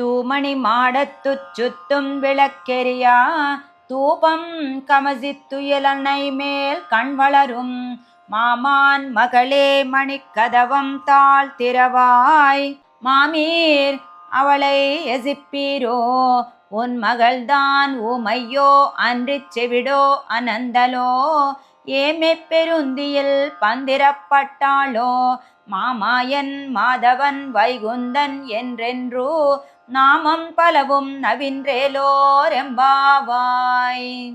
തൂമണി മാടത്തു ചുറ്റും വിളക്കെരിയാ തൂപം കമസിത്തുയലനൈമേൽ കൺവളരും മാമാൻ മകളെ മണിക്കതവം താഴ്ത്തിരവായ് மாமீர் அவளை எசிப்பீரோ உன் மகள்தான் உமையோ அன்று செவிடோ அனந்தலோ ஏமை பெருந்தியில் பந்திரப்பட்டாளோ மாமாயன் மாதவன் வைகுந்தன் என்றென்றூ நாமம் பலவும் నవింద్రేలోరెంబావాయ్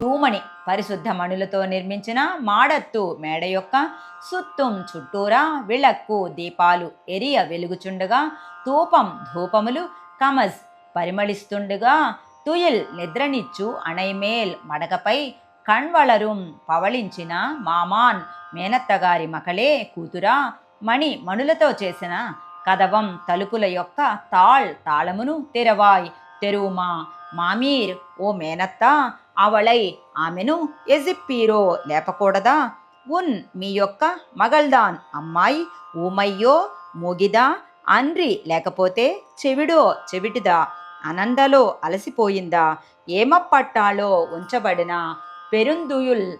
తూమణి పరిశుద్ధ మణులతో నిర్మించిన మాడత్తు మేడ యొక్క సుత్తుం చుట్టూరా విళక్కు దీపాలు ఎరియ వెలుగుచుండగా తూపం ధూపములు కమజ్ పరిమళిస్తుండగా తుయిల్ నిద్రనిచ్చు అణైమేల్ మడకపై కణ్వళరుం పవళించిన మామాన్ మేనత్తగారి మకలే కూతురా. మణి మణులతో చేసిన కదవం తలుపుల యొక్క తాళ్ తాళమును తెరవాయ్. తెరువుమా మామీర్ ఓ మేనత్త అవళై ఆమెను ఎజిప్పీరో లేపకూడదా? ఉన్ మీ యొక్క మగల్దాన్ అమ్మాయి ఊమయ్యో మూగిదా? అన్రి లేకపోతే చెవిడో చెవిటిదా? అనందలో అలసిపోయిందా? ఏమప్పట్టాలో ఉంచబడిన పెరుందుయుల్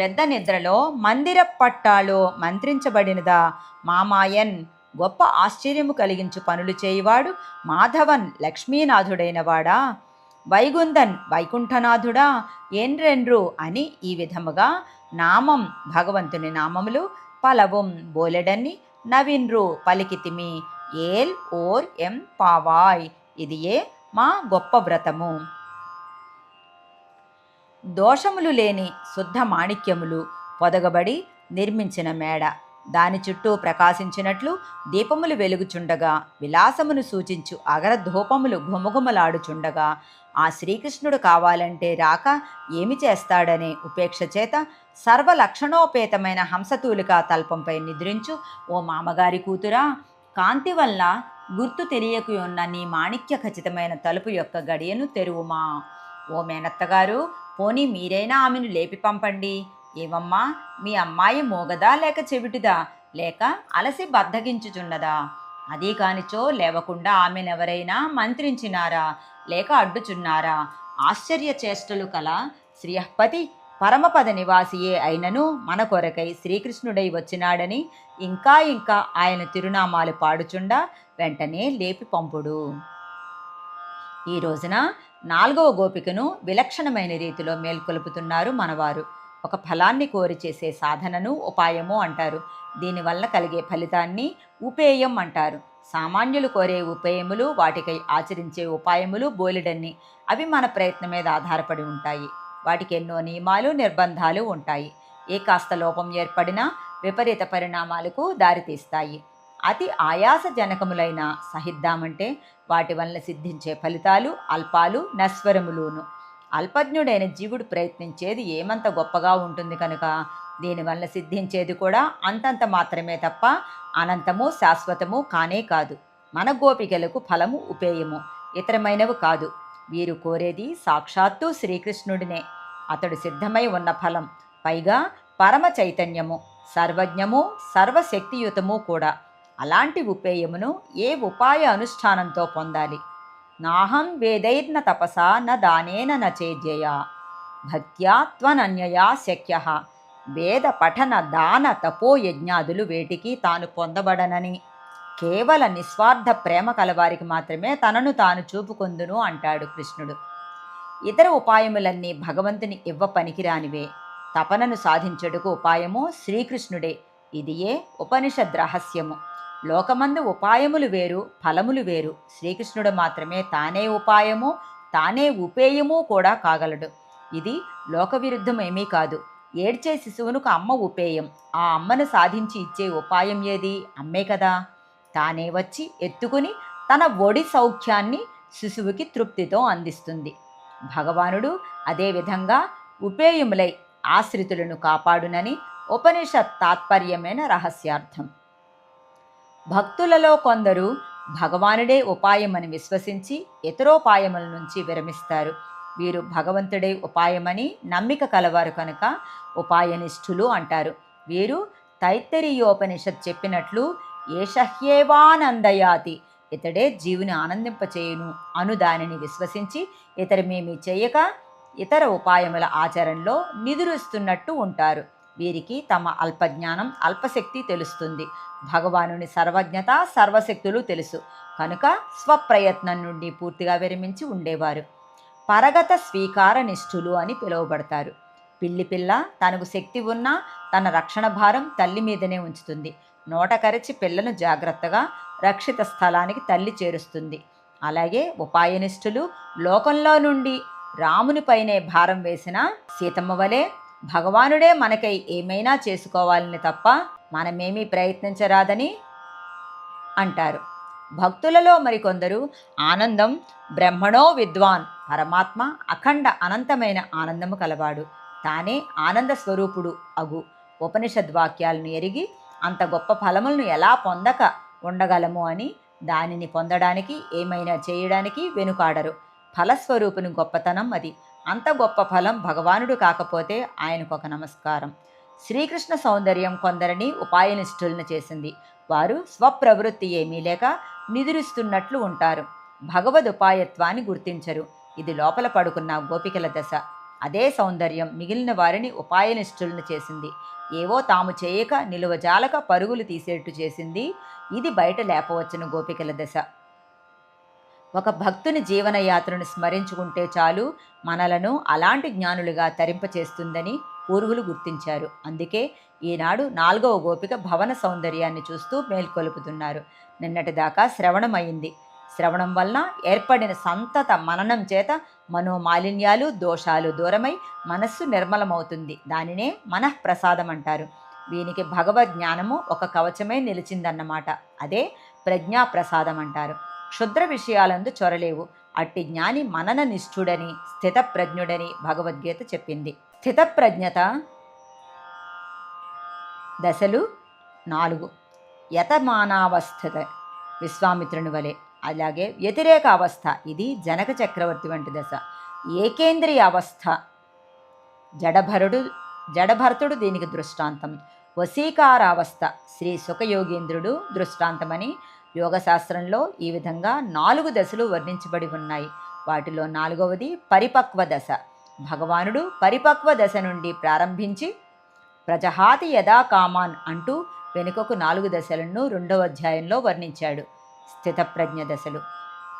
పెద్ద నిద్రలో మందిర పట్టాలో మంత్రించబడినదా? మామాయన్ గొప్ప ఆశ్చర్యము కలిగించు పనులు చేయువాడు మాధవన్ లక్ష్మీనాథుడైనవాడా? వైగుందన్ వైకుంఠనాథుడా? ఎండ్రెండ్రు అని ఈ విధముగా నామం భగవంతుని నామములు పలవం బోలెడన్ని నవిన్రు పలికితిమి. ఏల్ ఓర్ ఎం పావాయ్. ఇది ఏ మా గొప్ప వ్రతము. దోషములు లేని శుద్ధ మాణిక్యములు పొదగబడి నిర్మించిన మేడ. దాని చుట్టూ ప్రకాశించినట్లు దీపములు వెలుగుచుండగా విలాసమును సూచించు అగరధూపములు ఘుమఘుమలాడుచుండగా ఆ శ్రీకృష్ణుడు కావాలంటే రాక ఏమి చేస్తాడనే ఉపేక్ష చేత సర్వలక్షణోపేతమైన హంసతూలిక తల్పంపై నిద్రించు ఓ మామగారి కూతురా! కాంతి వల్ల గుర్తు తెలియకు ఉన్న నీ మాణిక్య ఖచ్చితమైన తలుపు యొక్క గడియను తెరువుమా! ఓ మేనత్తగారు పోనీ మీరైనా ఆమెను లేపి పంపండి. ఏమమ్మా మీ అమ్మాయి మోగదా లేక చెవిటిదా? లేక అలసి బద్దగించుచున్నదా? అదీ కానిచో లేవకుండా ఆమెనెవరైనా మంత్రించినారా? లేక అడ్డుచున్నారా? ఆశ్చర్య చేష్టలు కల శ్రీహపతి పరమపద నివాసియే అయినను మన కొరకై శ్రీకృష్ణుడై వచ్చినాడని ఇంకా ఇంకా ఆయన తిరునామాలు పాడుచుండా వెంటనే లేపి పంపుడు. ఈ రోజున నాలుగవ గోపికను విలక్షణమైన రీతిలో మేల్కొలుపుతున్నారు మనవారు. ఒక ఫలాన్ని కోరి చేసే సాధనను ఉపాయము అంటారు. దీనివల్ల కలిగే ఫలితాన్ని ఉపేయం అంటారు. సామాన్యులు కోరే ఉపేయములు వాటికై ఆచరించే ఉపాయములు బోలెడన్ని. అవి మన ప్రయత్నం మీద ఆధారపడి ఉంటాయి. వాటికి ఎన్నో నియమాలు నిర్బంధాలు ఉంటాయి. ఏ కాస్త లోపం ఏర్పడినా విపరీత పరిణామాలకు దారితీస్తాయి. అతి ఆయాసజనకములైన సహిద్దామంటే వాటి వలన సిద్ధించే ఫలితాలు అల్పాలు నశ్వరములును. అల్పజ్ఞుడైన జీవుడు ప్రయత్నించేది ఏమంత గొప్పగా ఉంటుంది కనుక దీనివల్ల సిద్ధించేది కూడా అంతంత మాత్రమే తప్ప అనంతము శాశ్వతము కానే కాదు. మన గోపికలకు ఫలము ఉపేయము ఇతరమైనవి కాదు. వీరు కోరేది సాక్షాత్తు శ్రీకృష్ణుడినే. అతడు సిద్ధమై ఉన్న ఫలం పైగా పరమ చైతన్యము సర్వజ్ఞము సర్వశక్తియుతము కూడా. అలాంటి ఉపేయమును ఏ ఉపాయ అనుష్ఠానంతో పొందాలి? నాహం వేదైర్న తపస న దానేన న చేద్యయా భక్త్యా త్వనన్యయా శక్య. వేద పఠన దాన తపో యజ్ఞాదులు వేటికి తాను పొందబడనని. కేవల నిస్వార్థ ప్రేమ కలవారికి మాత్రమే తనను తాను చూపుకొందును అంటాడు కృష్ణుడు. ఇతర ఉపాయములన్నీ భగవంతుని ఇవ్వ పనికిరానివే. తపనను సాధించుటకు ఉపాయము శ్రీకృష్ణుడే. ఇదియే ఉపనిషద్ రహస్యము. లోకమందు ఉపాయములు వేరు ఫలములు వేరు. శ్రీకృష్ణుడు మాత్రమే తానే ఉపాయము తానే ఉపేయము కూడా కాగలడు. ఇది లోకవిరుద్ధమేమీ కాదు. ఏడ్చే శిశువునకు అమ్మ ఉపేయం. ఆ అమ్మను సాధించి ఇచ్చే ఉపాయం ఏది? అమ్మే కదా. తానే వచ్చి ఎత్తుకుని తన ఒడి సౌఖ్యాన్ని శిశువుకి తృప్తితో అందిస్తుంది. భగవానుడు అదేవిధంగా ఉపేయములై ఆశ్రితులను కాపాడునని ఉపనిషత్ తాత్పర్యమైన రహస్యార్థం. భక్తులలో కొందరు భగవానుడే ఉపాయమని విశ్వసించి ఇతరోపాయముల నుంచి విరమిస్తారు. వీరు భగవంతుడే ఉపాయమని నమ్మిక కలవారు కనుక ఉపాయనిష్ఠులు అంటారు. వీరు తైత్తరీయోపనిషత్ చెప్పినట్లు ఏషహ్యేవానందయాతి ఇతడే జీవుని ఆనందింపచేయును అను దానిని విశ్వసించి ఇతరమేమీ చేయక ఇతర ఉపాయముల ఆచరణలో నిదురుస్తున్నట్టు ఉంటారు. వీరికి తమ అల్పజ్ఞానం అల్పశక్తి తెలుస్తుంది. భగవానుని సర్వజ్ఞత సర్వశక్తులు తెలుసు. కనుక స్వప్రయత్నం నుండి పూర్తిగా విరమించి ఉండేవారు. పరగత స్వీకార నిష్ఠులు అని పిలువబడతారు. పిల్లి పిల్ల తనకు శక్తి ఉన్నా తన రక్షణ భారం తల్లి మీదనే ఉంచుతుంది. నోట కరిచి పిల్లను జాగ్రత్తగా రక్షిత స్థలానికి తల్లి చేరుస్తుంది. అలాగే ఉపాయనిష్ఠులు లోకంలో నుండి రామునిపైనే భారం వేసిన సీతమ్మ వలె భగవానుడే మనకై ఏమైనా చేసుకోవాలని తప్ప మనమేమీ ప్రయత్నించరాదని అంటారు. భక్తులలో మరికొందరు ఆనందం బ్రహ్మణో విద్వాన్ పరమాత్మ అఖండ అనంతమైన ఆనందము కలవాడు. తానే ఆనంద స్వరూపుడు అగు. ఉపనిషద్వాక్యాలను ఎరిగి అంత గొప్ప ఫలములను ఎలా పొందక ఉండగలము అని దానిని పొందడానికి ఏమైనా చేయడానికి వెనుకాడరు. ఫలస్వరూపుని గొప్పతనం అది. అంత గొప్ప ఫలం భగవానుడు కాకపోతే ఆయనకు ఒక నమస్కారం. శ్రీకృష్ణ సౌందర్యం కొందరిని ఉపాయనిష్ఠులను చేసింది. వారు స్వప్రవృత్తి ఏమీ లేక నిదురిస్తున్నట్లు ఉంటారు. భగవద్ ఉపాయత్వాన్ని గుర్తించరు. ఇది లోపల పడుకున్న గోపికల దశ. అదే సౌందర్యం మిగిలిన వారిని ఉపాయనిష్ఠులను చేసింది. ఏవో తాము చేయక నిలువజాలక పరుగులు తీసేట్టు చేసింది. ఇది బయట లేపవచ్చును గోపికల దశ. ఒక భక్తుని జీవనయాత్రను స్మరించుకుంటే చాలు మనలను అలాంటి జ్ఞానులుగా తరింపచేస్తుందని పూర్వులు గుర్తించారు. అందుకే ఈనాడు నాలుగవ గోపిక భవన సౌందర్యాన్ని చూస్తూ మేల్కొలుపుతున్నారు. నిన్నటిదాకా శ్రవణమైంది శ్రవణం వలన ఏర్పడిన సంతత మననం చేత మనోమాలిన్యాలు దోషాలు దూరమై మనస్సు నిర్మలమవుతుంది. దానినే మనఃప్రసాదం అంటారు దీనికి భగవద్ జ్ఞానము ఒక కవచమే నిలిచిందన్నమాట. అదే ప్రజ్ఞా ప్రసాదం అంటారు క్షుద్ర విషయాలందు చొరలేవు. అట్టి జ్ఞాని మనన నిష్ఠుడని స్థితప్రజ్ఞుడని భగవద్గీత చెప్పింది. స్థితప్రజ్ఞత దశలు నాలుగు. యతమానావస్థత విశ్వామిత్రుని వలె అలాగే వ్యతిరేక అవస్థ ఇది జనక చక్రవర్తి వంటి దశ. ఏకేంద్రియ అవస్థ జడభరుడు జడభరతుడు దీనికి దృష్టాంతం. వశీకారావస్థ శ్రీ సుఖయోగేంద్రుడు దృష్టాంతమని యోగశాస్త్రంలో ఈ విధంగా నాలుగు దశలు వర్ణించబడి ఉన్నాయి. వాటిలో నాలుగవది పరిపక్వ దశ. భగవానుడు పరిపక్వ దశ నుండి ప్రారంభించి ప్రజహాతి యథా కామాన్ అంటూ వెనుకకు నాలుగు దశలను రెండవ అధ్యాయంలో వర్ణించాడు. స్థితప్రజ్ఞ దశలు.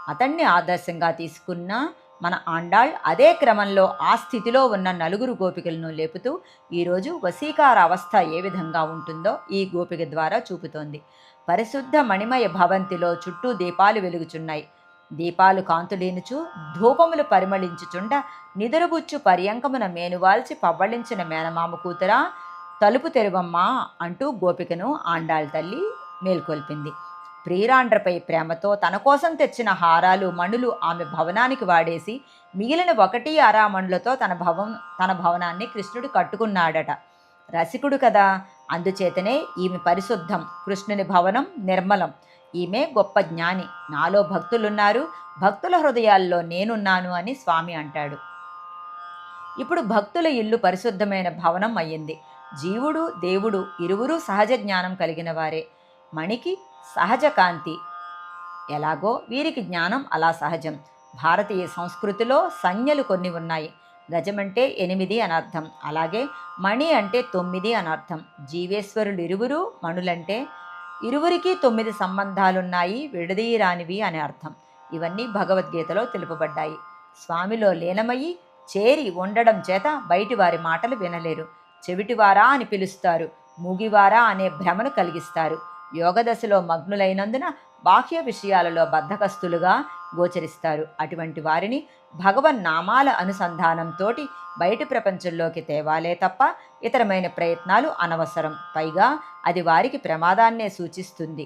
అతన్ని ఆదర్శంగా తీసుకున్న మన ఆండాళ్ అదే క్రమంలో ఆ స్థితిలో ఉన్న నలుగురు గోపికలను లేపుతూ ఈరోజు వశీకార అవస్థ ఏ విధంగా ఉంటుందో ఈ గోపిక ద్వారా చూపుతోంది. పరిశుద్ధ మణిమయ భవంతిలో చుట్టూ దీపాలు వెలుగుచున్నాయి. దీపాలు కాంతులీనుచు ధూపములు పరిమళించుచుండ నిదురుబుచ్చు పర్యంకమున మేనువాల్చి పవ్వళించిన మేనమామ కూతురా తలుపు తెరువమ్మా అంటూ గోపికను ఆండాళ్ తల్లి మేల్కొల్పింది. ప్రియురాండ్రపై ప్రేమతో తన కోసం తెచ్చిన హారాలు మణులు ఆమె భవనానికి వాడేసి మిగిలిన ఒకటి అరా మణులతో తన భవం తన భవనాన్ని కృష్ణుడు కట్టుకున్నాడట. రసికుడు కదా అందుచేతనే ఈమె పరిశుద్ధం కృష్ణుని భవనం నిర్మలం. ఈమె గొప్ప జ్ఞాని. నాలో భక్తులున్నారు. భక్తుల హృదయాల్లో నేనున్నాను అని స్వామి అంటాడు. ఇప్పుడు భక్తుల ఇల్లు పరిశుద్ధమైన భవనం అయ్యింది. జీవుడు దేవుడు ఇరువురూ సహజ జ్ఞానం కలిగిన వారే. మణికి సహజ కాంతి. ఎలాగో వీరికి జ్ఞానం అలా సహజం. భారతీయ సంస్కృతిలో సంజ్ఞలు కొన్ని ఉన్నాయి. గజమంటే ఎనిమిది అనర్థం. అలాగే మణి అంటే తొమ్మిది అనర్థం. జీవేశ్వరులు ఇరువురు మణులంటే ఇరువురికి తొమ్మిది సంబంధాలున్నాయి విడదీయరానివి అనే అర్థం. ఇవన్నీ భగవద్గీతలో తెలుపబడ్డాయి. స్వామిలో లీనమయ్యి చేరి ఉండడం చేత బయటి వారి మాటలు వినలేరు. చెవిటివారా అని పిలుస్తారు. మూగివారా అనే భ్రమను కలిగిస్తారు. యోగదశలో మగ్నులైనందున బాహ్య విషయాలలో బద్ధకస్తులుగా గోచరిస్తారు అటువంటి వారిని భగవన్ నామాల అనుసంధానంతోటి బయటి ప్రపంచంలోకి తేవాలే తప్ప ఇతరమైన ప్రయత్నాలు అనవసరం పైగా అది వారికి ప్రమాదాన్నే సూచిస్తుంది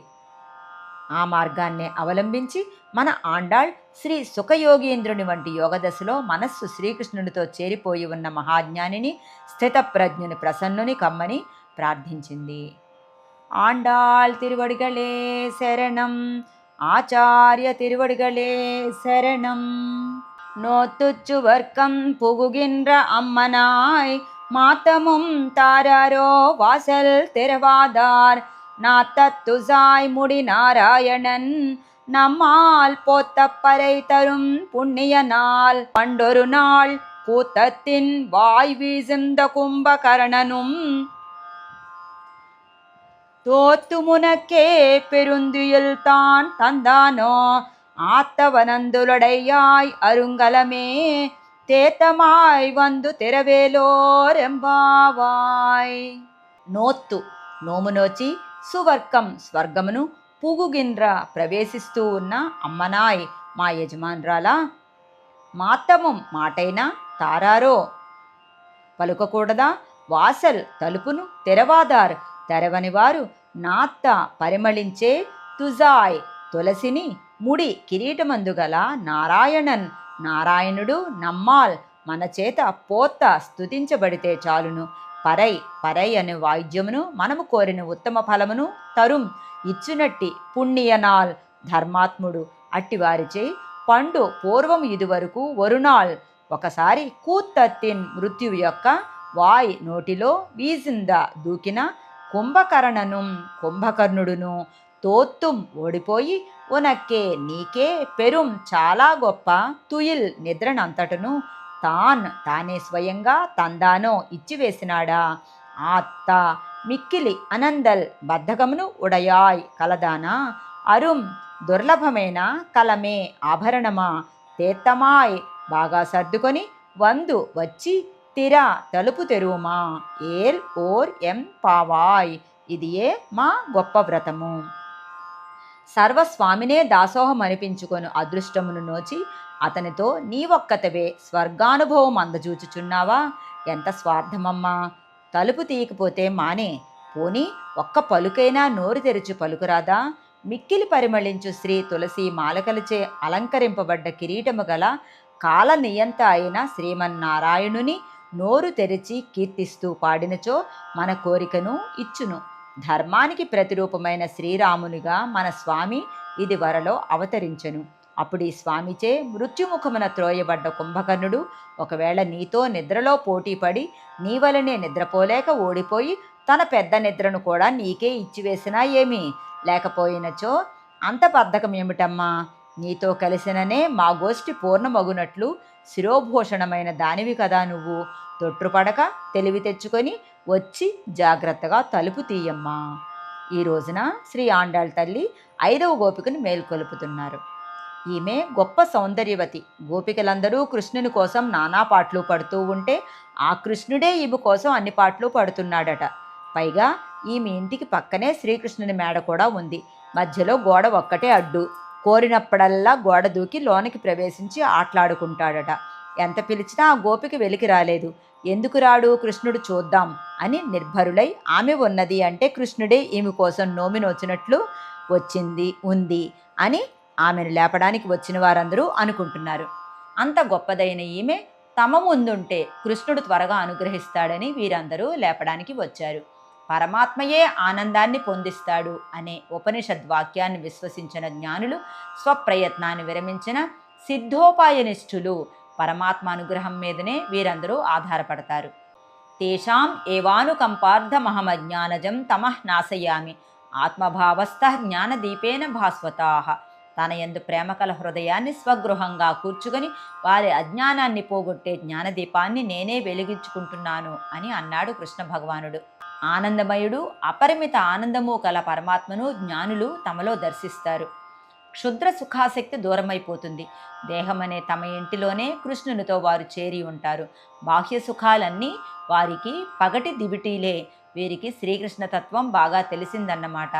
ఆ మార్గాన్నే అవలంబించి మన ఆండాళ్ శ్రీ సుఖయోగీంద్రుని వంటి యోగదశలో మనస్సు శ్రీకృష్ణునితో చేరిపోయి ఉన్న మహాజ్ఞానిని స్థితప్రజ్ఞుని ప్రసన్నుని కమ్మని ప్రార్థించింది ஆண்டாள் திருவடிகளே சரணம் ஆச்சாரிய திருவடிகளே சரணம். நோத்துச்சுவர்க்கம் புகுகின்ற அம்மனாய் மாத்தமும் தாராரோ வாசல் திறவாதார். நாத்தத்துசாய் முடி நாராயணன் நம்மால் போத்தப்பறை தரும் புண்ணிய நாள். பண்டொரு நாள் கூத்தத்தின் வாய் வீசுந்த கும்பகர்ணனும் தோத்து முனக்கே பெருந்துயில் தான் தந்தானோ ஆத்தவனந்துலடையாய் அருங்கலமே தேத்தமாய் வந்து తెరవేలోరెంబావాయ్ నోత్తు నోము నోచి సువర్గం స్వర్గమును పుగుగిన్ర ప్రవేశిస్తూ ఉన్న అమ్మనాయ్ మా యజమాన్రాలా మాత్తమం మాటైనా తారారో పలుకకూడదా వాసల్ తలుపును తెరవాదార్ తెరవని వారు నాత్త పరిమళించే తుజాయ్ తులసిని ముడి కిరీటమందుగల నారాయణన్. నారాయణుడు నమ్మాల్ మన చేత పోత స్తుతించబడితే చాలును. పరై పరై అనే వాయిద్యమును మనము కోరిన ఉత్తమ ఫలమును తరుం. ఇచ్చునట్టి పుణ్యనాల్ ధర్మాత్ముడు అట్టివారిచే పండు పూర్వం ఇదివరకు వరుణాల్ ఒకసారి కూత్తత్తిన్ మృత్యువు యొక్క వాయ్ నోటిలో వీసింద దూకిన కుంభకర్ణను కుంభకర్ణుడును తోత్తుం ఓడిపోయి ఉనక్కే నీకే పెరుం చాలా గొప్ప తుయిల్ నిద్రనంతటను తాన్ తానే స్వయంగా తందానో ఇచ్చివేసినాడా? ఆత్త మిక్కిలి అనందల్ బద్ధకమును ఉడయాయ్ కలదానా? అరుం దుర్లభమైన కలమే ఆభరణమా? తీర్థమాయ్ బాగా సర్దుకొని వందు వచ్చి తిరా తలుపు తెరువుమా? ఏల్ ఓర్ ఎం పావాయ్? ఇది ఏ మా గొప్ప వ్రతము. సర్వస్వామినే దాసోహం అనిపించుకొని అదృష్టమును నోచి అతనితో నీవొక్కతవే స్వర్గానుభవం అందజూచుచున్నావా? ఎంత స్వార్థమమ్మా! తలుపు తీయకపోతే మానే పోని ఒక్క పలుకైనా నోరు తెరిచి పలుకురాదా? మిక్కిలి పరిమళించు శ్రీ తులసి మాలకలచే అలంకరింపబడ్డ కిరీటము గల కాల నియంత అయిన శ్రీమన్నారాయణుని నోరు తెరిచి కీర్తిస్తూ పాడినచో మన కోరికను ఇచ్చును. ధర్మానికి ప్రతిరూపమైన శ్రీరామునిగా మన స్వామి ఇది వరలో అవతరించను. అప్పుడు ఈ స్వామిచే మృత్యుముఖమున త్రోయబడ్డ కుంభకర్ణుడు ఒకవేళ నీతో నిద్రలో పోటీపడి నీ వలనే నిద్రపోలేక ఓడిపోయి తన పెద్ద నిద్రను కూడా నీకే ఇచ్చివేసినా ఏమి? లేకపోయినచో అంత బద్ధకం ఏమిటమ్మా నీతో కలిసిననే మా గోష్ఠి పూర్ణమగునట్లు శిరోభూషణమైన దానివి కదా నువ్వు. తొట్టుపడక తెలివి తెచ్చుకొని వచ్చి జాగ్రత్తగా తలుపు తీయమ్మా. ఈ రోజున శ్రీ ఆండాళ్ తల్లి ఐదవ గోపికను మేల్కొలుపుతున్నారు. ఈమె గొప్ప సౌందర్యవతి. గోపికలందరూ కృష్ణుని కోసం నానా పాటలు పడుతూ ఉంటే ఆ కృష్ణుడే ఈమె కోసం అన్ని పాటలు పడుతున్నాడట. పైగా ఈమె ఇంటికి పక్కనే శ్రీకృష్ణుని మేడ కూడా ఉంది. మధ్యలో గోడ ఒక్కటే అడ్డు. కోరినప్పుడల్లా గోడ దూకి లోనికి ప్రవేశించి ఆటలాడుకుంటాడట. ఎంత పిలిచినా ఆ గోపికి వెలికి రాలేదు. ఎందుకు రాడు? కృష్ణుడు చూద్దాం అని నిర్భరులై ఆమె ఉన్నది అంటే కృష్ణుడే ఈమె కోసం నోమి నోచినట్లు వచ్చింది ఉంది అని ఆమెను లేపడానికి వచ్చిన వారందరూ అనుకుంటున్నారు. అంత గొప్పదైన ఈమె తమ ముందుంటే కృష్ణుడు త్వరగా అనుగ్రహిస్తాడని వీరందరూ లేపడానికి వచ్చారు. పరమాత్మయే ఆనందాన్ని పొందిస్తాడు అనే ఉపనిషద్ వాక్యాన్ని విశ్వసించిన జ్ఞానులు స్వప్రయత్నాన్ని విరమించిన సిద్ధోపాయనిష్ఠులు పరమాత్మ అనుగ్రహం మీదనే వీరందరూ ఆధారపడతారు. తేషాం ఏవానుకంపార్థమహమజ్ఞానజం తమః నాశయామి. ఆత్మభావస్థ జ్ఞానదీపేన భాస్వతా. తన యందు ప్రేమకల హృదయాన్ని స్వగృహంగా కూర్చుకొని వారి అజ్ఞానాన్ని పోగొట్టే జ్ఞానదీపాన్ని నేనే వెలిగించుకుంటున్నాను అని అన్నాడు కృష్ణ భగవానుడు. ఆనందమయుడు అపరిమిత ఆనందము కల పరమాత్మను జ్ఞానులు తమలో దర్శిస్తారు. క్షుద్ర సుఖాసక్తి దూరమైపోతుంది. దేహమనే తమ ఇంటిలోనే కృష్ణునితో వారు చేరి ఉంటారు. బాహ్య సుఖాలన్నీ వారికి పగటి దివిటీలే. వీరికి శ్రీకృష్ణ తత్వం బాగా తెలిసిందన్నమాట.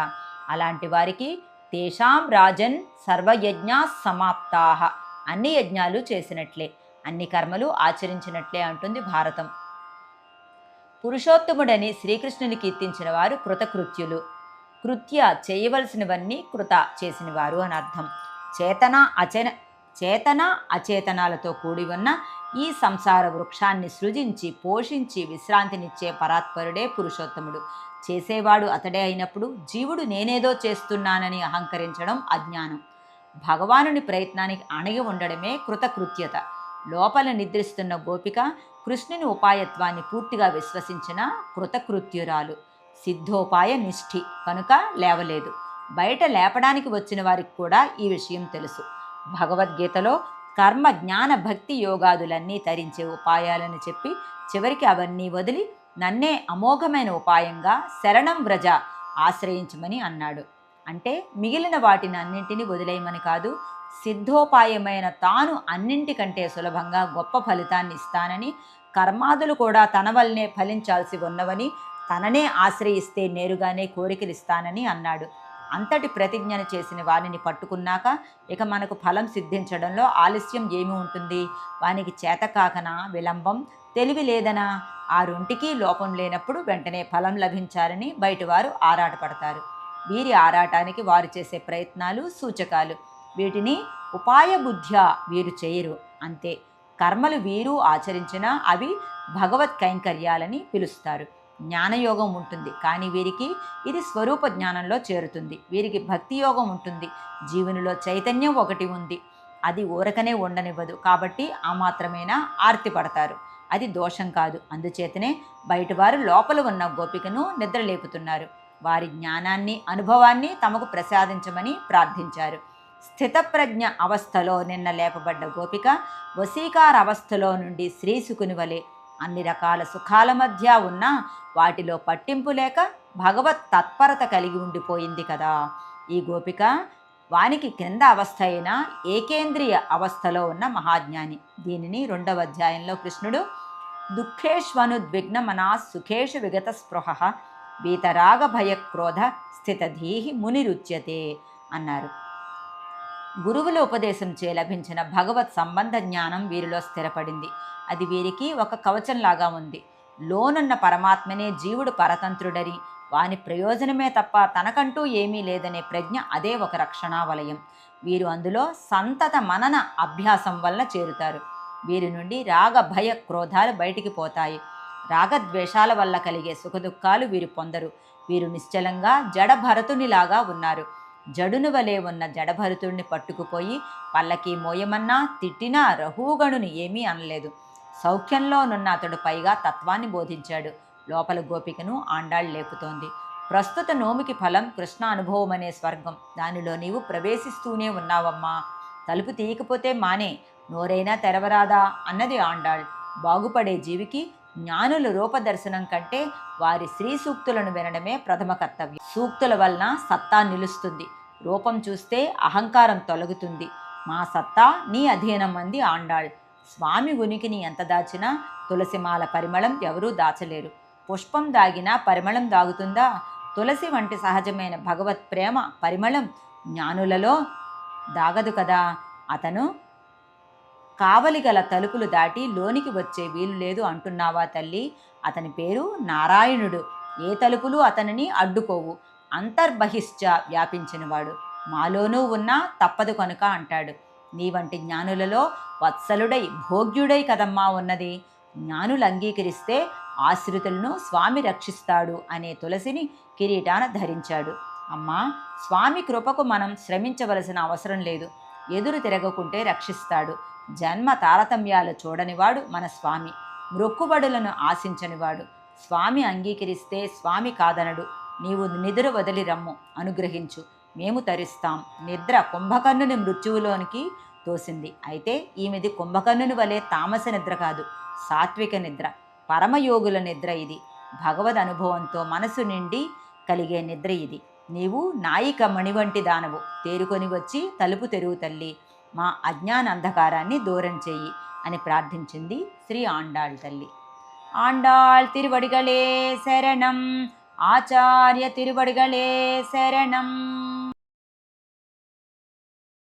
అలాంటి వారికి తేషాం రాజన్ సర్వయజ్ఞా సమాప్తాహ అన్ని యజ్ఞాలు చేసినట్లే. అన్ని కర్మలు ఆచరించినట్లే అంటుంది భారతం. పురుషోత్తముడని శ్రీకృష్ణుని కీర్తించిన వారు కృతకృత్యులు. కృత్య చేయవలసినవన్నీ కృత చేసినవారు అని అర్థం. చేతన అచేన చేతన అచేతనాలతో కూడి ఉన్న ఈ సంసార వృక్షాన్ని సృజించి పోషించి విశ్రాంతినిచ్చే పరాత్పరుడే పురుషోత్తముడు. చేసేవాడు అతడే అయినప్పుడు జీవుడు నేనేదో చేస్తున్నానని అహంకరించడం అజ్ఞానం. భగవానుని ప్రయత్నానికి అణగి ఉండడమే కృతకృత్యత. లోపల నిద్రిస్తున్న గోపిక కృష్ణుని ఉపాయత్వాన్ని పూర్తిగా విశ్వసించిన కృతకృత్యురాలు. సిద్ధోపాయ నిష్ఠి కనుక లేవలేదు. బయట లేపడానికి వచ్చిన వారికి కూడా ఈ విషయం తెలుసు. భగవద్గీతలో కర్మ జ్ఞాన భక్తి యోగాదులన్నీ తరించే ఉపాయాలను చెప్పి చివరికి అవన్నీ వదిలి నన్నే అమోఘమైన ఉపాయంగా శరణం వ్రజ ఆశ్రయించమని అన్నాడు. అంటే మిగిలిన వాటిని అన్నింటినీ వదిలేయమని కాదు సిద్ధోపాయమైన తాను అన్నింటికంటే సులభంగా గొప్ప ఫలితాన్ని ఇస్తానని కర్మాదులు కూడా తన వల్లనే ఫలించాల్సి ఉన్నవని తననే ఆశ్రయిస్తే నేరుగానే కోరికలు ఇస్తానని అన్నాడు. అంతటి ప్రతిజ్ఞను చేసిన వారిని పట్టుకున్నాక ఇక మనకు ఫలం సిద్ధించడంలో ఆలస్యం ఏమి ఉంటుంది? వానికి చేతకాకనా? విలంబం? తెలివి లేదనా? ఆ రెంటికి లోపం లేనప్పుడు వెంటనే ఫలం లభించాలని బయటవారు ఆరాటపడతారు. వీరి ఆరాటానికి వారు చేసే ప్రయత్నాలు సూచకాలు. వీటిని ఉపాయబుద్ధ్య వీరు చేయరు. అంతే. కర్మలు వీరు ఆచరించినా అవి భగవత్ కైంకర్యాలని పిలుస్తారు. జ్ఞానయోగం ఉంటుంది. కానీ వీరికి ఇది స్వరూప జ్ఞానంలో చేరుతుంది. వీరికి భక్తి యోగం ఉంటుంది. జీవునిలో చైతన్యం ఒకటి ఉంది. అది ఊరకనే ఉండనివ్వదు. కాబట్టి ఆ మాత్రమేనా ఆర్తి పడతారు. అది దోషం కాదు. అందుచేతనే బయటవారు లోపల ఉన్న గోపికను నిద్రలేపుతున్నారు వారి జ్ఞానాన్ని అనుభవాన్ని తమకు ప్రసాదించమని ప్రార్థించారు. స్థితప్రజ్ఞ అవస్థలో నిన్న లేపబడ్డ గోపిక వశీకార అవస్థలో నుండి శ్రీసుకుని వలె అన్ని రకాల సుఖాల మధ్య ఉన్న వాటిలో పట్టింపు లేక భగవత్ తత్పరత కలిగి ఉండిపోయింది కదా. ఈ గోపిక వానికి క్రింద అవస్థ అయిన ఏకేంద్రియ అవస్థలో ఉన్న మహాజ్ఞాని. దీనిని రెండవ అధ్యాయంలో కృష్ణుడు దుఃఖేష్వనుద్విగ్న మనా సుఖేషు విగత స్పృహ వీతరాగ భయక్రోధ స్థితధీహి మునిరుచ్యతే అన్నారు. గురువుల ఉపదేశం చే లభించిన భగవత్ సంబంధ జ్ఞానం వీరిలో స్థిరపడింది. అది వీరికి ఒక కవచంలాగా ఉంది. లోనున్న పరమాత్మనే జీవుడు పరతంత్రుడని వాని ప్రయోజనమే తప్ప తనకంటూ ఏమీ లేదనే ప్రజ్ఞ అదే ఒక రక్షణావలయం. వీరు అందులో సంతత మనన అభ్యాసం వల్ల చేరుతారు. వీరి నుండి రాగ భయ క్రోధాలు బయటికి పోతాయి. రాగద్వేషాల వల్ల కలిగే సుఖదుఖాలు వీరు పొందరు. వీరు నిశ్చలంగా జడభరతునిలాగా ఉన్నారు. జడును వలె ఉన్న జడభరుతుడిని పట్టుకుపోయి పల్లకి మోయమన్నా తిట్టినా రహూగణుని ఏమీ అనలేదు. సౌఖ్యంలోనున్న అతడు పైగా తత్వాన్ని బోధించాడు. లోపల గోపికను ఆండాళ్ళు లేపుతోంది. ప్రస్తుత నోమికి ఫలం కృష్ణ అనుభవం అనే స్వర్గం. దానిలో నీవు ప్రవేశిస్తూనే ఉన్నావమ్మా. తలుపు తీయకపోతే మానే. నోరైనా తెరవరాదా? అన్నది ఆండాళ్. బాగుపడే జీవికి జ్ఞానుల రూపదర్శనం కంటే వారి శ్రీ సూక్తులను వినడమే ప్రథమ కర్తవ్యం. సూక్తుల వలన సత్తా నిలుస్తుంది. రూపం చూస్తే అహంకారం తొలగుతుంది. మా సత్తా నీ అధీనం అంది ఆండాళ్. స్వామి ఉనికిని ఎంత దాచినా తులసిమాల పరిమళం ఎవరూ దాచలేరు. పుష్పం దాగినా పరిమళం దాగుతుందా? తులసి వంటి సహజమైన భగవత్ ప్రేమ పరిమళం జ్ఞానులలో దాగదు కదా? అతను కావలి గల తలుపులు దాటి లోనికి వచ్చే వీలు లేదు అంటున్నావా తల్లి? అతని పేరు నారాయణుడు. ఏ తలుపులు అతనిని అడ్డుకోవు. అంతర్బహిశ్చ వ్యాపించినవాడు. మాలోనూ ఉన్నా తప్పదు కనుక అంటాడు. నీ వంటి జ్ఞానులలో వత్సలుడై భోగ్యుడై కదమ్మా ఉన్నది. జ్ఞానులు అంగీకరిస్తే ఆశ్రితులను స్వామి రక్షిస్తాడు అనే తులసిని కిరీటాన ధరించాడు. అమ్మా స్వామి కృపకు మనం శ్రమించవలసిన అవసరం లేదు. ఎదురు తిరగకుంటే రక్షిస్తాడు. జన్మ తారతమ్యాలు చూడనివాడు మన స్వామి. మృక్కుబడులను ఆశించనివాడు. స్వామి అంగీకరిస్తే స్వామి కాదనడు. నీవు నిద్ర వదిలి రమ్ము అనుగ్రహించు. మేము తరిస్తాం. నిద్ర కుంభకర్ణుని మృత్యువులోనికి తోసింది. అయితే ఈమెది కుంభకర్ణుని వలె తామస నిద్ర కాదు సాత్విక నిద్ర. పరమయోగుల నిద్ర ఇది. భగవద్ అనుభవంతో మనసు నిండి కలిగే నిద్ర ఇది. నీవు నాయిక మణి వంటి దానవు. తేరుకొని వచ్చి తలుపు తెరువు తల్లి. మా అజ్ఞాన అంధకారాన్ని దూరం చేయి అని ప్రార్థించింది శ్రీ ఆండాళ్ తల్లి. ఆండాళ్ తిరువడిగలే శరణం ఆచార్య తిరువడిగలే శరణం.